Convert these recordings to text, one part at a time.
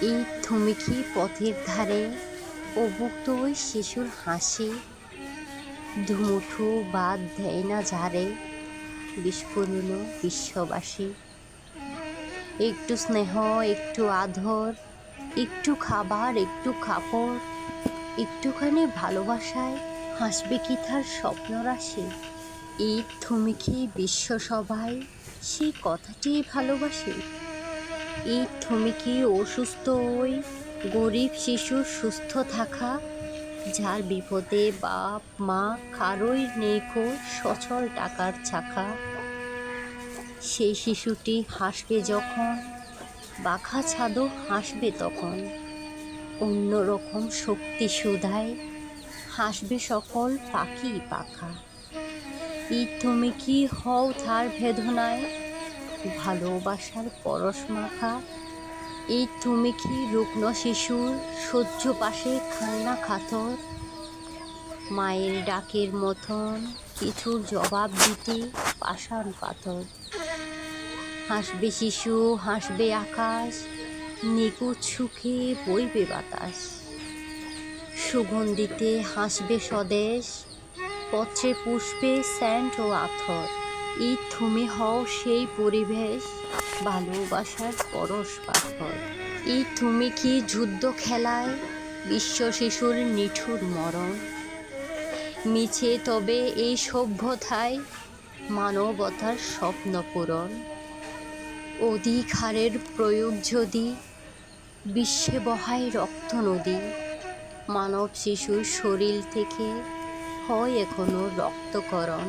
এই থুমিকি পথের ধারে অভুক্ত ওই শিশুর হাসি। ধুমুঠু বাদ দেয় না ঝাড়ে বিস্ফোরণ বিশ্ববাসী। একটু স্নেহ, একটু আদর, একটু খাবার, একটু কাপড়, একটুখানি ভালোবাসায় হাসবে কি তার স্বপ্নরাশি? এই থুমিকি বিশ্ব সবাই সেই কথাটি ভালোবাসে? এই থুমিকি অসুস্থ ওই গরিব শিশুর সুস্থ থাকা, যার বিপদে বাপ, মা কারোই নেই কো সচল টাকার চাকা? সেই শিশুটি হাসবে যখন বাখা ছাদও হাসবে তখন। অন্যরকম শক্তি সুধায় হাসবে সকল পাখি পাখা। এই তুমি কি হও তার বেদনায়? ভালোবাসার পরশ মাখা। এই তুমি কি রুগ্ন শিশুর সহ্য পাশে খান্না খাতর? মায়ের ডাকের মতন কিছুর জবাব দিতে পাষাণ পাথর। হাসবে শিশু, হাসবে আকাশ নিকুচ সুখে বইবে বাতাস। সুগন্ধিতে হাসবে স্বদেশ পত্রে পুষ্পে স্যান্ড ও আথর। এই তুমি হও সেই পরিবেশ, ভালোবাসার পরশ পাথর। এই তুমি কি যুদ্ধ খেলায় বিশ্ব শিশুর নিঠুর মরণ? মিছে তবে এই সভ্যতায় মানবতার স্বপ্ন পূরণ। অধিকারের প্রয়োগ যদি বিশ্বে বহায় রক্ত নদী, মানব শিশুর শরীর থেকে হয় এখনও রক্তকরণ।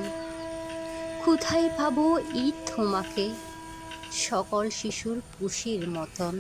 কোথায় পাবো ঈদ তোমাকে? সকল শিশুর পুষির মতন।